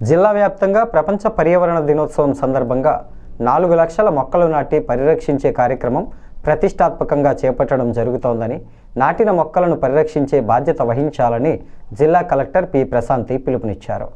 జిల్లా వ్యాప్తంగా ప్రపంచ పర్యావరణ దినోత్సవం సందర్భంగా నాలుగు లక్షల మొక్కలు నాటి పరిరక్షించే కార్యక్రమం ప్రతిష్టాత్మకంగా చేపట్టడం జరుగుతోందని నాటిన మొక్కలను పరిరక్షించే బాధ్యత వహించాలని జిల్లా కలెక్టర్ పి. ప్రశాంతి పిలుపునిచ్చారు.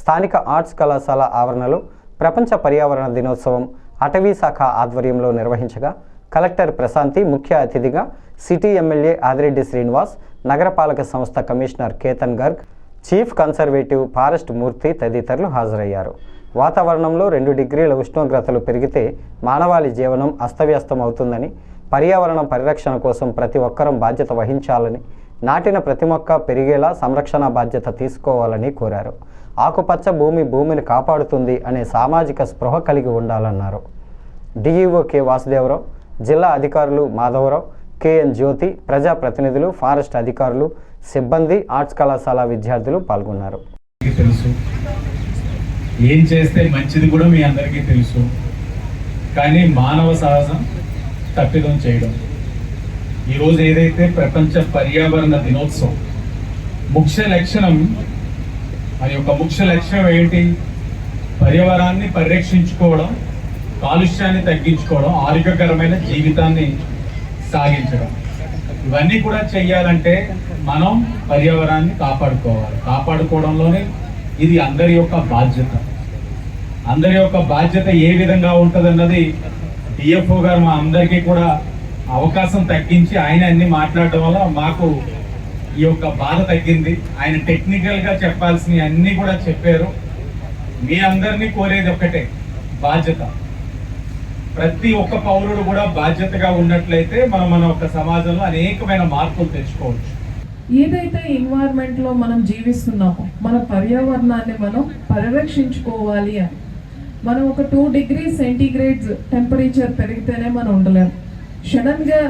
స్థానిక ఆర్ట్స్ కళాశాల ఆవరణలో ప్రపంచ పర్యావరణ దినోత్సవం అటవీ శాఖ ఆధ్వర్యంలో నిర్వహించగా కలెక్టర్ ప్రశాంతి ముఖ్య అతిథిగా సిటీ ఎమ్మెల్యే ఆదిరెడ్డి శ్రీనివాస్ నగరపాలక సంస్థ commissioner Ketan Garg chief conservative forest Murthy తదితరులు హాజరయ్యారు. వాతావరణంలో రెండు డిగ్రీల ఉష్ణోగ్రతలు పెరిగితే మానవాళి జీవనం అస్తవ్యస్తం అవుతుందని పర్యావరణ పరిరక్షణ కోసం ప్రతి ఒక్కరం బాధ్యత వహించాలని నాటిన ప్రతి మొక్క పెరిగేలా సంరక్షణ బాధ్యత తీసుకోవాలని కోరారు. ఆకుపచ్చ భూమి భూమిని కాపాడుతుంది అనే సామాజిక స్పృహ కలిగి ఉండాలన్నారు. డిఈఓ కె వాసుదేవరావు జిల్లా అధికారులు మాధవరావు కెఎన్ జ్యోతి ప్రజాప్రతినిధులు ఫారెస్ట్ అధికారులు సిబ్బంది ఆర్ట్స్ కళాశాల విద్యార్థులు పాల్గొన్నారు. తెలుసు. ఏం చేస్తే మంచిది కూడా మీ అందరికీ తెలుసు. కానీ మానవ సహజం తప్పిదం చేయడం. ఈరోజు ఏదైతే ప్రపంచ పర్యావరణ దినోత్సవం ముఖ్య లక్షణం మరి యొక్క ముఖ్య లక్ష్యం ఏంటి? పర్యావరణాన్ని పరిరక్షించుకోవడం కాలుష్యాన్ని తగ్గించుకోవడం ఆరోగ్యకరమైన జీవితాన్ని సాగించడం. ఇవన్నీ కూడా చెయ్యాలంటే మనం పర్యావరణాన్ని కాపాడుకోవాలి. కాపాడుకోవడంలోనే ఇది అందరి యొక్క బాధ్యత. అందరి యొక్క బాధ్యత ఏ విధంగా ఉంటదన్నది డిఎఫ్ఓ గారు మా అందరికీ కూడా అవకాశం తగ్గించి ఆయన అన్ని మాట్లాడడం వల్ల మాకు ఈ యొక్క బాధ తగ్గింది. ఆయన టెక్నికల్గా చెప్పాల్సినవి అన్నీ కూడా చెప్పారు. మీ అందరినీ కోరేది ఒక్కటే బాధ్యత. ప్రతి ఒక్క పౌరుడు కూడా బాధ్యతగా ఉన్నట్లయితే మనం మన ఒక సమాజంలో అనేకమైన మార్పులు తెచ్చుకోవచ్చు. ఏదైతే ఎన్వైర్న్మెంట్లో మనం జీవిస్తున్నామో మన పర్యావరణాన్ని మనం పరిరక్షించుకోవాలి అని. మనం ఒక టూ డిగ్రీ సెంటీగ్రేడ్స్ టెంపరేచర్ పెరిగితేనే మనం ఉండలేము సడన్గా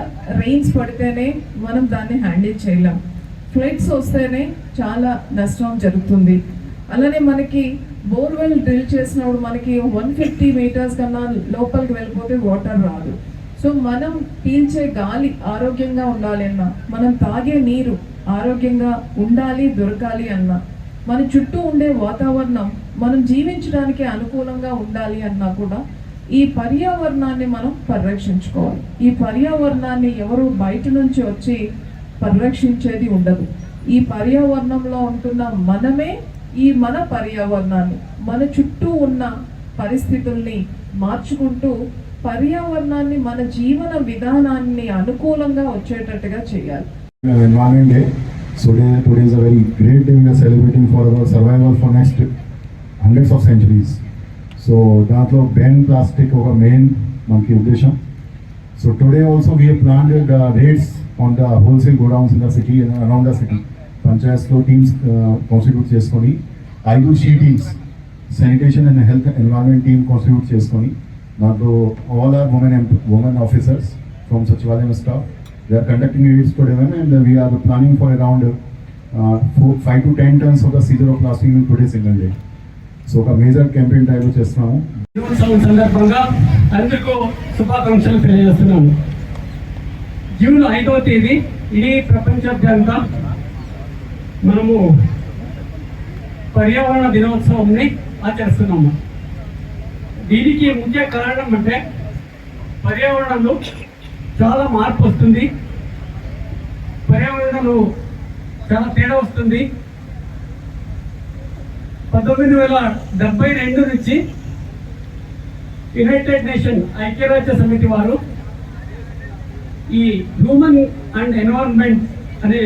రెయిన్స్ పడితేనే మనం దాన్ని హ్యాండిల్ చేయలేం. ఫ్లడ్స్ వస్తేనే చాలా నష్టం జరుగుతుంది. అలానే మనకి బోర్వెల్ డ్రిల్ చేసినప్పుడు మనకి వన్ ఫిఫ్టీ మీటర్స్ కన్నా లోపలికి వెళ్ళిపోతే వాటర్ రాదు. సో మనం పీల్చే గాలి ఆరోగ్యంగా ఉండాలి అన్న మనం తాగే నీరు ఆరోగ్యంగా ఉండాలి దొరకాలి అన్నా మన చుట్టూ ఉండే వాతావరణం మనం జీవించడానికి అనుకూలంగా ఉండాలి అన్నా కూడా ఈ పర్యావరణాన్ని మనం పరిరక్షించుకోవాలి. ఈ పర్యావరణాన్ని ఎవరు బయట నుంచి వచ్చి పరిరక్షించేది ఉండదు. ఈ పర్యావరణంలో ఉంటున్న మనమే ఈ మన పర్యావరణాన్ని మన చుట్టూ ఉన్న పరిస్థితుల్ని మార్చుకుంటూ పర్యావరణాన్ని మన జీవన విధానాన్ని అనుకూలంగా వచ్చేటట్టుగా చేయాలి. Environment day so day today is a very great day. We are celebrating for our survival so దాంట్లో బ్యాన్ ప్లాస్టిక్ ఒక మెయిన్ మనకి ఉద్దేశం. So today also we plan raids on the wholesale godowns in the city around the city పంచాయత్స్లో teams constitute చేసుకొని ఐదు she teams sanitation and health environment team constitute చేసుకొని దాంట్లో all are women women officers from సచివాలయం staff we are conducting raids for them and we are planning for around uh, four, 5 to 10 tons of the seizure of plastic day so ఒక major campaign type చేస్తున్నాము. దినోత్సవం సందర్భంగా అందరికీ శుభాకాంక్షలు తెలియజేస్తున్నాను. June ఐదవ తేదీ ఇది ప్రపంచవ్యాప్తంగా మనము పర్యావరణ దినోత్సవంని ఆచరిస్తున్నాము. దీనికి ముఖ్య కారణం అంటే పర్యావరణంలో చాలా మార్పు వస్తుంది. పర్యావరణంలో చాలా తేడా వస్తుంది. పంతొమ్మిది వేల డెబ్బై రెండు నుంచి యునైటెడ్ నేషన్ ఐక్యరాజ్య సమితి వారు ఈ హ్యూమన్ అండ్ ఎన్వైరన్మెంట్ అనే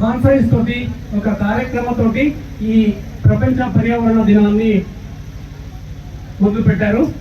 కాన్ఫరెన్స్ తోటి ఒక కార్యక్రమంతోటి ఈ ప్రపంచ పర్యావరణ దినాన్ని మొదలుపెట్టారు